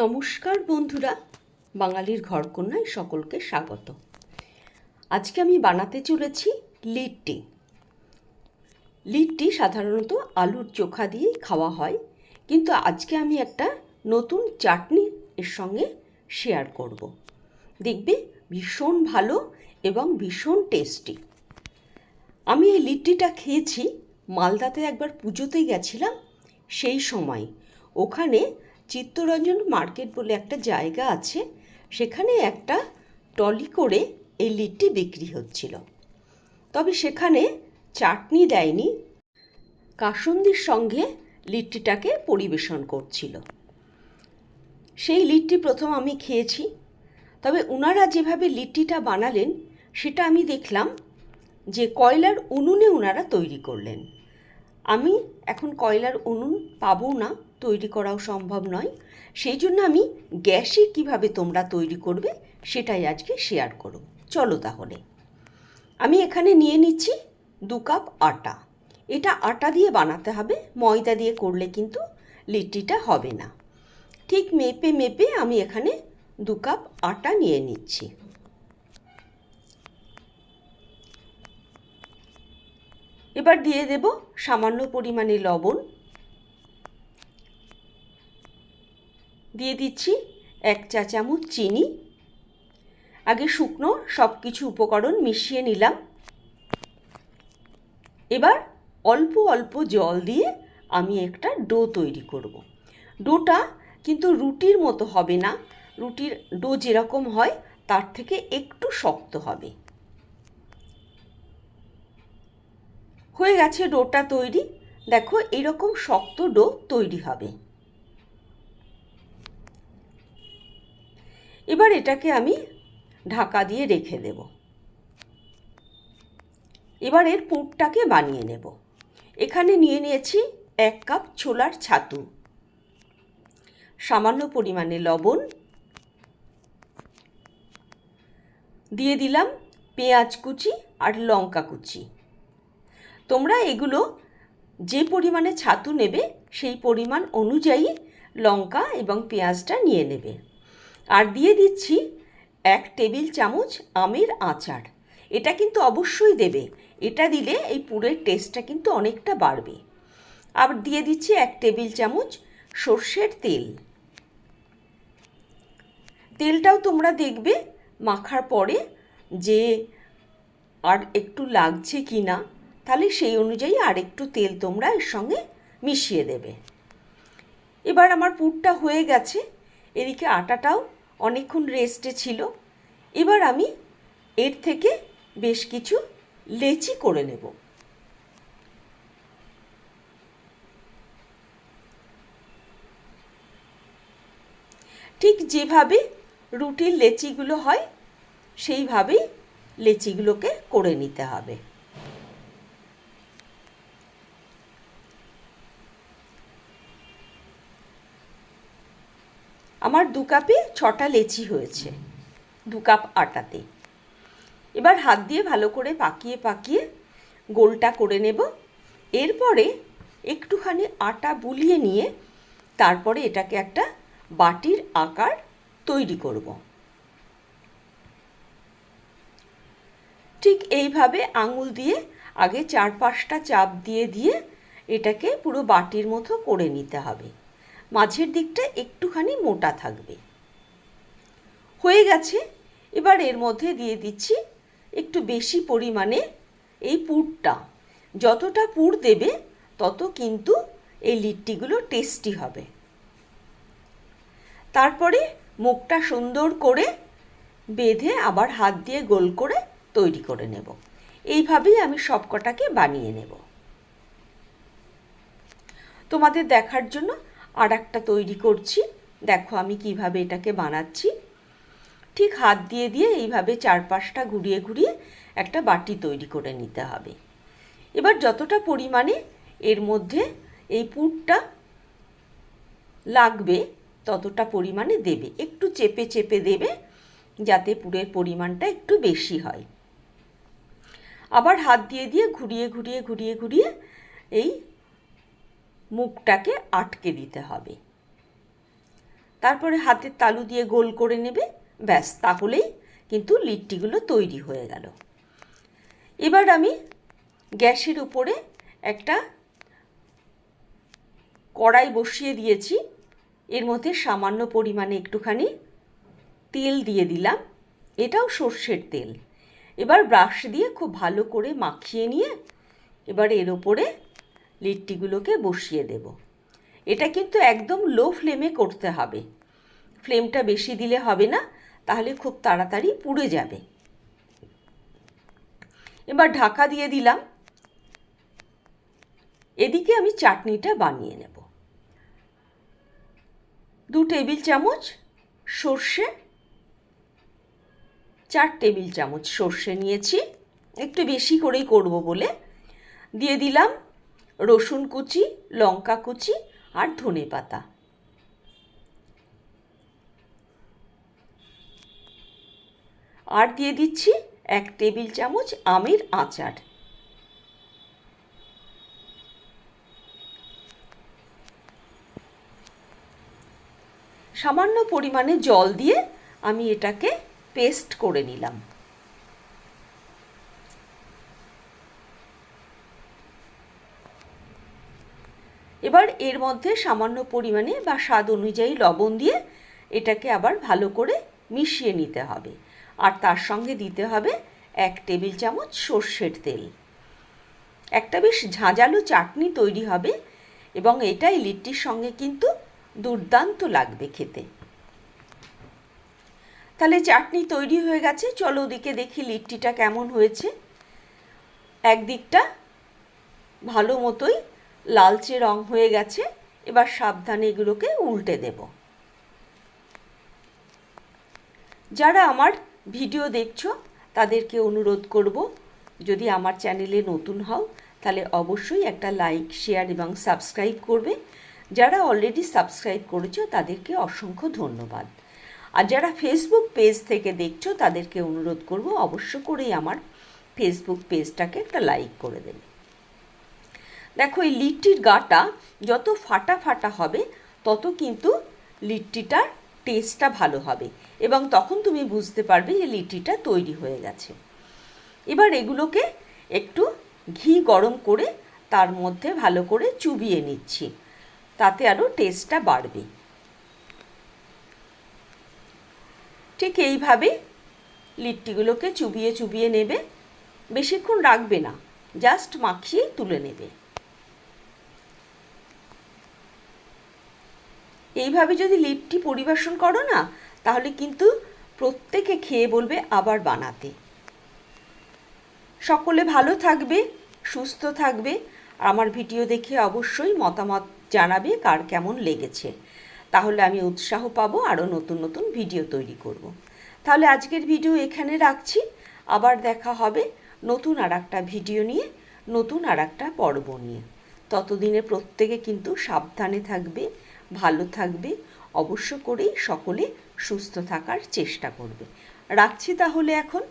নমস্কার বন্ধুরা, বাঙালির ঘরকন্যায় সকলকে স্বাগত। আজকে আমি বানাতে চলেছি লিট্টি। লিট্টি সাধারণত আলুর চোখা দিয়েই খাওয়া হয়, কিন্তু আজকে আমি একটা নতুন চাটনি এর সঙ্গে শেয়ার করব। দেখবে ভীষণ ভালো এবং ভীষণ টেস্টি। আমি এই লিট্টিটা খেয়েছি, মালদাতে একবার পুজোতে গেছিলাম, সেই সময়। ওখানে চিত্তরঞ্জন মার্কেট বলে একটা জায়গা আছে, সেখানে একটা টলি করে এই লিট্টি বিক্রি হচ্ছিল। তবে সেখানে চাটনি দেয়নি, কাসন্দির সঙ্গে লিট্টিটাকে পরিবেশন করছিল। সেই লিট্টি প্রথম আমি খেয়েছি, তবে ওনারা যেভাবে লিট্টিটা বানালেন, সেটা আমি দেখলাম যে কয়লার উনুনে ওনারা তৈরি করলেন। আমি এখন কয়লার উনুন পাবো না, তৈরি করাও সম্ভব নয়। সেই জন্য আমি গ্যাসে কীভাবে তোমরা তৈরি করবে সেটাই আজকে শেয়ার করো। চলো তাহলে। আমি এখানে নিয়ে নিচ্ছি দু কাপ আটা। এটা আটা দিয়ে বানাতে হবে, ময়দা দিয়ে করলে কিন্তু লিট্টিটা হবে না। ঠিক মেপে মেপে আমি এখানে দু কাপ আটা নিয়ে নিচ্ছি। এবার দিয়ে দেব সামান্য পরিমাণে লবণ। দিয়ে দিচ্ছি এক চা চামচ চিনি। আগে শুকনো সব কিছু উপকরণ মিশিয়ে নিলাম। এবার অল্প অল্প জল দিয়ে আমি একটা ডো তৈরি করব। ডোটা কিন্তু রুটির মতো হবে না। রুটির ডো যেরকম হয়, তার থেকে একটু শক্ত হবে। হয়ে গেছে ডোটা তৈরি। দেখো এরকম শক্ত ডো তৈরি হবে। এবার এটাকে আমি ঢাকা দিয়ে রেখে দেব। এবার এর পুরটাকে বানিয়ে নেব। এখানে নিয়ে নিয়েছি এক কাপ ছোলার ছাতু। সামান্য পরিমাণে লবণ। দিয়ে দিলাম পেঁয়াজ কুচি আর লঙ্কা কুচি। তোমরা এগুলো যে পরিমাণে ছাতু নেবে, সেই পরিমাণ অনুযায়ী লঙ্কা এবং পেঁয়াজটা নিয়ে নেবে। আর দিয়ে দিচ্ছি এক টেবিল চামচ আমের আচার। এটা কিন্তু অবশ্যই দেবে। এটা দিলে এই পুরের টেস্টটা কিন্তু অনেকটা বাড়বে। আবার দিয়ে দিচ্ছি এক টেবিল চামচ সর্ষের তেল। তেলটাও তোমরা দেখবে মাখার পরে যে আর একটু লাগছে কি না তাহলে সেই অনুযায়ী আর একটু তেল তোমরা এর সঙ্গে মিশিয়ে দেবে। এবার আমার পুরটা হয়ে গেছে, এদিকে আটাটাও অনেকক্ষণ রেস্টে ছিল। এবার আমি এর থেকে বেশ কিছু লেচি করে নেব। ঠিক যেভাবে রুটির লেচিগুলো হয়, সেইভাবেই লেচিগুলোকে করে নিতে হবে। আমার দু কাপে ছটা লেচি হয়েছে, দু কাপ আটাতে। এবার হাত দিয়ে ভালো করে পাকিয়ে পাকিয়ে গোলটা করে নেব। এরপরে একটুখানি আটা বুলিয়ে নিয়ে তারপরে এটাকে একটা বাটির আকার তৈরি করব। ঠিক এইভাবে আঙুল দিয়ে আগে চার পাঁচটা চাপ দিয়ে দিয়ে এটাকে পুরো বাটির মতো করে নিতে হবে। মাঝের দিকটা একটুখানি মোটা থাকবে। হয়ে গেছে, এবার এর মধ্যে দিয়ে দিচ্ছি একটু বেশি পরিমাণে এই পুরটা। যতটা পুর দেবে, তত কিন্তু এই লিট্টিগুলো টেস্টি হবে। তারপরে মুখটা সুন্দর করে বেঁধে আবার হাত দিয়ে গোল করে তৈরি করে নেব। এইভাবেই আমি সবকটাকে বানিয়ে নেব। তোমাদের দেখার জন্য আর একটা তৈরি করছি। দেখো আমি কীভাবে এটাকে বানাচ্ছি। ঠিক হাত দিয়ে দিয়ে এইভাবে চারপাশটা ঘুরিয়ে ঘুরিয়ে একটা বাটি তৈরি করে নিতে হবে। এবার যতটা পরিমাণে এর মধ্যে এই পুরটা লাগবে, ততটা পরিমাণে দেবে। একটু চেপে চেপে দেবে যাতে পুরের পরিমাণটা একটু বেশি হয়। আবার হাত দিয়ে দিয়ে ঘুরিয়ে ঘুরিয়ে ঘুরিয়ে ঘুরিয়ে এই মুখটাকে আটকে দিতে হবে। তারপরে হাতের তালু দিয়ে গোল করে নেবে। ব্যাস, তাহলেই কিন্তু লিট্টিগুলো তৈরি হয়ে গেল। এবার আমি গ্যাসের উপরে একটা কড়াই বসিয়ে দিয়েছি। এর মধ্যে সামান্য পরিমাণে একটুখানি তেল দিয়ে দিলাম। এটাও সর্ষের তেল। এবার ব্রাশ দিয়ে খুব ভালো করে মাখিয়ে নিয়ে এবার এর ওপরে লিট্টিগুলোকে বসিয়ে দেব। এটা কিন্তু একদম লো ফ্লেমে করতে হবে। ফ্লেমটা বেশি দিলে হবে না, তাহলে খুব তাড়াতাড়ি পুড়ে যাবে। এবার ঢাকা দিয়ে দিলাম। এদিকে আমি চাটনিটা বানিয়ে নেব। দু টেবিল চামচ সর্ষে, চার টেবিল চামচ সর্ষে নিয়েছি। একটু বেশি করেই করব বলে। দিয়ে দিলাম রসুন কুচি, লঙ্কা কুচি আর ধনে পাতা। আর দিয়ে দিচ্ছি এক টেবিল চামচ আমের আচার। সামান্য পরিমাণে জল দিয়ে আমি এটাকে পেস্ট করে নিলাম। এবার এর মধ্যে সামান্য পরিমাণে বা স্বাদ অনুযায়ী লবণ দিয়ে এটাকে আবার ভালো করে মিশিয়ে নিতে হবে। আর তার সঙ্গে দিতে হবে এক টেবিল চামচ সর্ষের তেল। একটা বেশ ঝাঁঝালো চাটনি তৈরি হবে এবং এটাই লিট্টির সঙ্গে কিন্তু দুর্দান্ত লাগবে খেতে। তাহলে চাটনি তৈরি হয়ে গেছে। চলো ওদিকে দেখি লিট্টিটা কেমন হয়েছে। একদিকটা ভালো মতোই লালচে রং হয়ে গেছে, এবার সাবধানে এগুলোকে উল্টে দেব। যারা আমার ভিডিও দেখছ, তাদেরকে অনুরোধ করব, যদি আমার চ্যানেলে নতুন হও, তাহলে অবশ্যই একটা লাইক, শেয়ার এবং সাবস্ক্রাইব করবে। যারা অলরেডি সাবস্ক্রাইব করেছ, তাদেরকে অসংখ্য ধন্যবাদ। আর যারা ফেসবুক পেজ থেকে দেখছ, তাদেরকে অনুরোধ করব, অবশ্য করেই আমার ফেসবুক পেজটাকে একটা লাইক করে দেবে। দেখো, এই লিট্টির গাটা যত ফাটা ফাটা হবে, তত কিন্তু লিট্টিটার টেস্টটা ভালো হবে এবং তখন তুমি বুঝতে পারবে যে লিট্টিটা তৈরি হয়ে গেছে। এবার এগুলোকে একটু ঘি গরম করে তার মধ্যে ভালো করে চুবিয়ে নিচ্ছি, তাতে আরও টেস্টটা বাড়বে। ঠিক এইভাবে লিট্টিগুলোকে চুবিয়ে চুবিয়ে নেবে, বেশিক্ষণ রাখবে না জাস্ট মাখিয়ে তুলে নেবে। এইভাবে যদি লিট্টি পরিবেশন করো না, তাহলে কিন্তু প্রত্যেকে খেয়ে বলবে আবার বানাতে। সকলে ভালো থাকবে, সুস্থ থাকবে। আমার ভিডিও দেখে অবশ্যই মতামত জানাবে কার কেমন লেগেছে। তাহলে আমি উৎসাহ পাবো, আরও নতুন নতুন ভিডিও তৈরি করব। তাহলে আজকের ভিডিও এখানে রাখছি। আবার দেখা হবে নতুন আর একটা ভিডিও নিয়ে, নতুন আর একটা পর্ব নিয়ে। ততদিনে প্রত্যেকে কিন্তু সাবধানে থাকবে। ভালো থাকবে অবশ্য করেই সকলে সুস্থ থাকার চেষ্টা করবে। রাখছি তাহলে এখন।